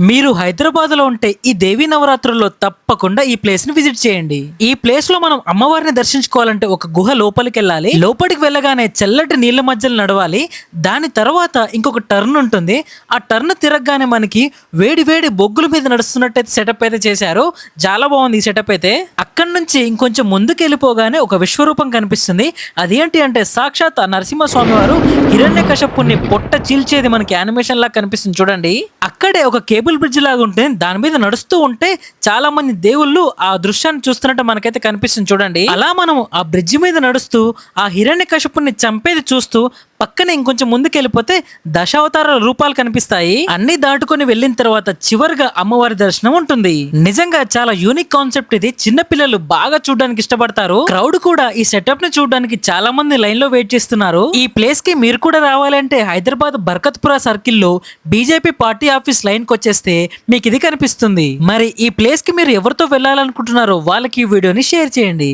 మీరు హైదరాబాద్లో ఉంటే ఈ దేవీ నవరాత్రుల్లో తప్పకుండా ఈ ప్లేస్ని విజిట్ చేయండి. ఈ ప్లేస్లో మనం అమ్మవారిని దర్శించుకోవాలంటే ఒక గుహ లోపలికి వెళ్ళాలి. లోపలికి వెళ్ళగానే చల్లటి నీళ్ళ మధ్యలో నడవాలి. దాని తర్వాత ఇంకొక టర్న్ ఉంటుంది. ఆ టర్న్ తిరగగానే మనకి వేడి వేడి బొగ్గుల మీద నడుస్తున్నట్టయితే సెటప్ అయితే చేశారు. చాలా బాగుంది ఈ సెటప్ అయితే. అక్కడి నుంచి ఇంకొంచెం ముందుకు వెళ్ళిపోగానే ఒక విశ్వరూపం కనిపిస్తుంది. అదేంటి అంటే సాక్షాత్ నరసింహస్వామి వారు హిరణ్య కశపుని పొట్ట చీల్చేది మనకి యానిమేషన్ లాగా కనిపిస్తుంది. చూడండి. అక్కడే ఒక కేబుల్ బ్రిడ్జ్ లాగా ఉంటే దాని మీద నడుస్తూ ఉంటే చాలా మంది దేవుళ్ళు ఆ దృశ్యాన్ని చూస్తున్నట్టు మనకైతే కనిపిస్తుంది. చూడండి. అలా మనం ఆ బ్రిడ్జ్ మీద నడుస్తూ ఆ హిరణ్య కశపుని చంపేది చూస్తూ పక్కనే ఇంకొంచెం ముందుకు వెళ్ళిపోతే దశావతారాల రూపాలు కనిపిస్తాయి. అన్ని దాటుకొని వెళ్ళిన తర్వాత చివరిగా అమ్మవారి దర్శనం ఉంటుంది. నిజంగా చాలా యూనిక్ కాన్సెప్ట్ ఇది. చిన్న పిల్లలు బాగా చూడడానికి ఇష్టపడతారు. క్రౌడ్ కూడా ఈ సెటప్ని చూడడానికి చాలా మంది లైన్లో వెయిట్ చేస్తున్నారు. ఈ ప్లేస్కి మీరు కూడా రావాలంటే హైదరాబాద్ బర్కత్పురా సర్కిల్లో బీజేపీ పార్టీ ఆఫీస్ లైన్కి వచ్చేస్తే మీకు ఇది కనిపిస్తుంది. మరి ఈ ప్లేస్కి మీరు ఎవరితో వెళ్ళాలనుకుంటున్నారో వాళ్ళకి ఈ వీడియోని షేర్ చేయండి.